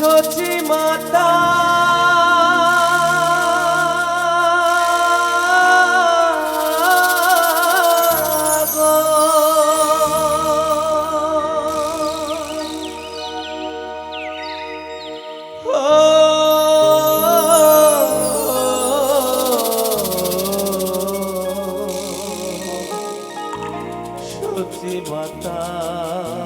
শচী মাতা। মাতা।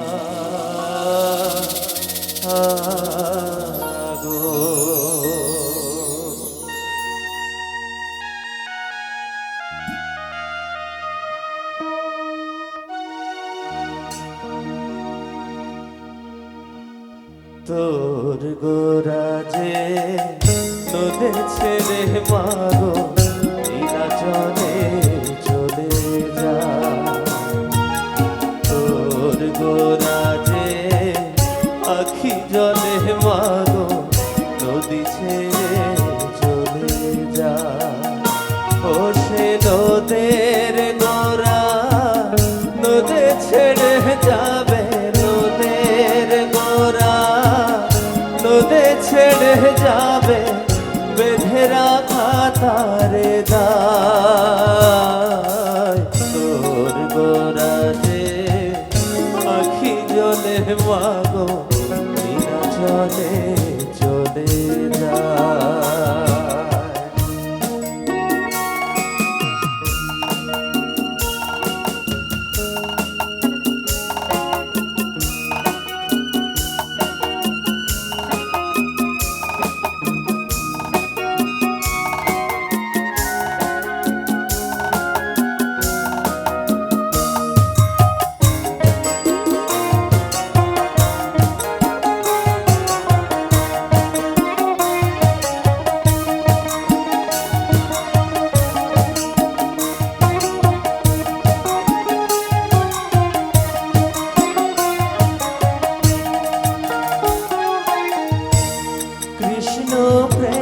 তোর গোরাজে তোদের ছেড়ে মাগো নীলাচলে চলে যা। তোর গোরা no prayer.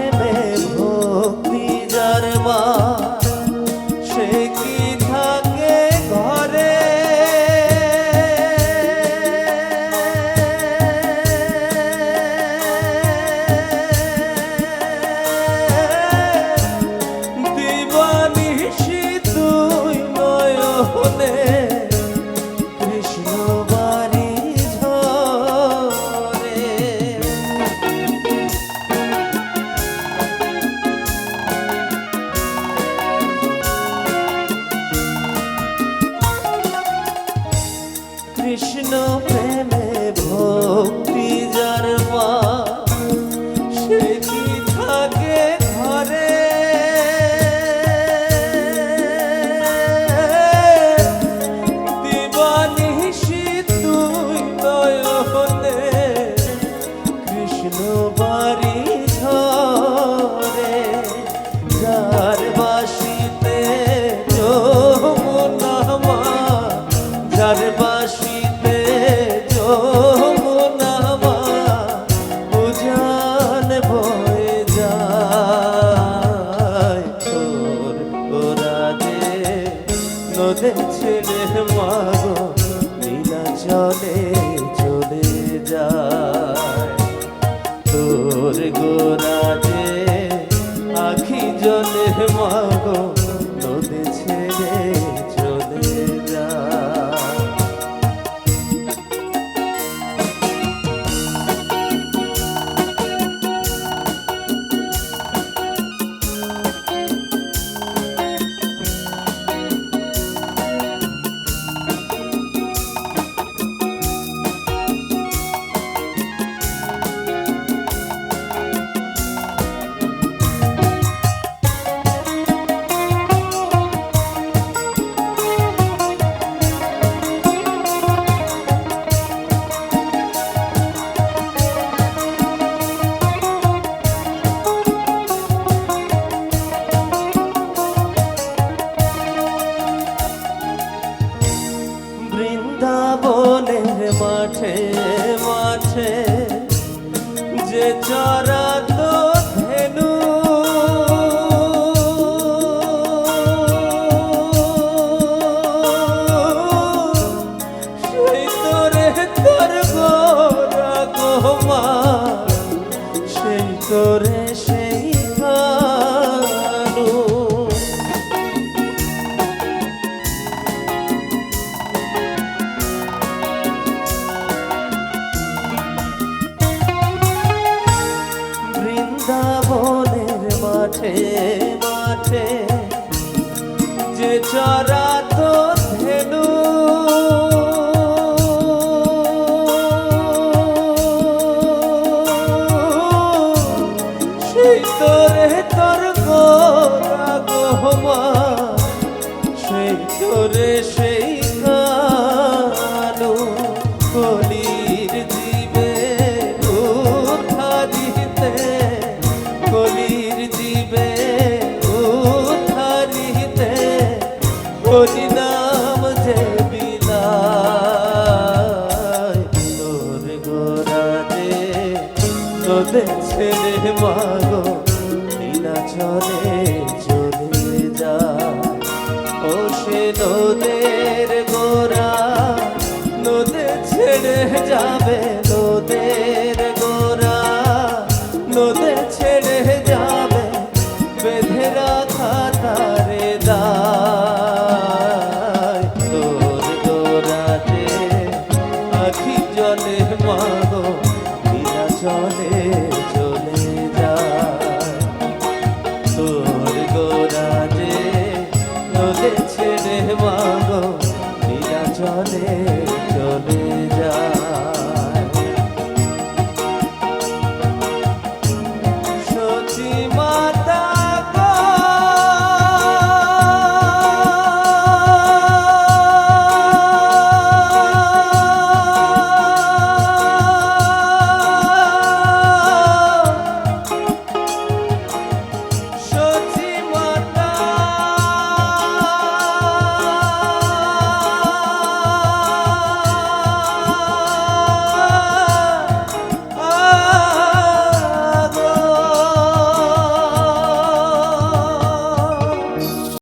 চলে চলে যায়। তোর গোরা চর মাঠে মাঠে। যে চরা তো ধেনু। সেই তোরে তোর গোরা গহমা সেই তোরে চলে ছেড়ে মাগো, বিনা চলে চলে যা ও সে নদের গোরা নদে ছেড়ে যাবে না। চলে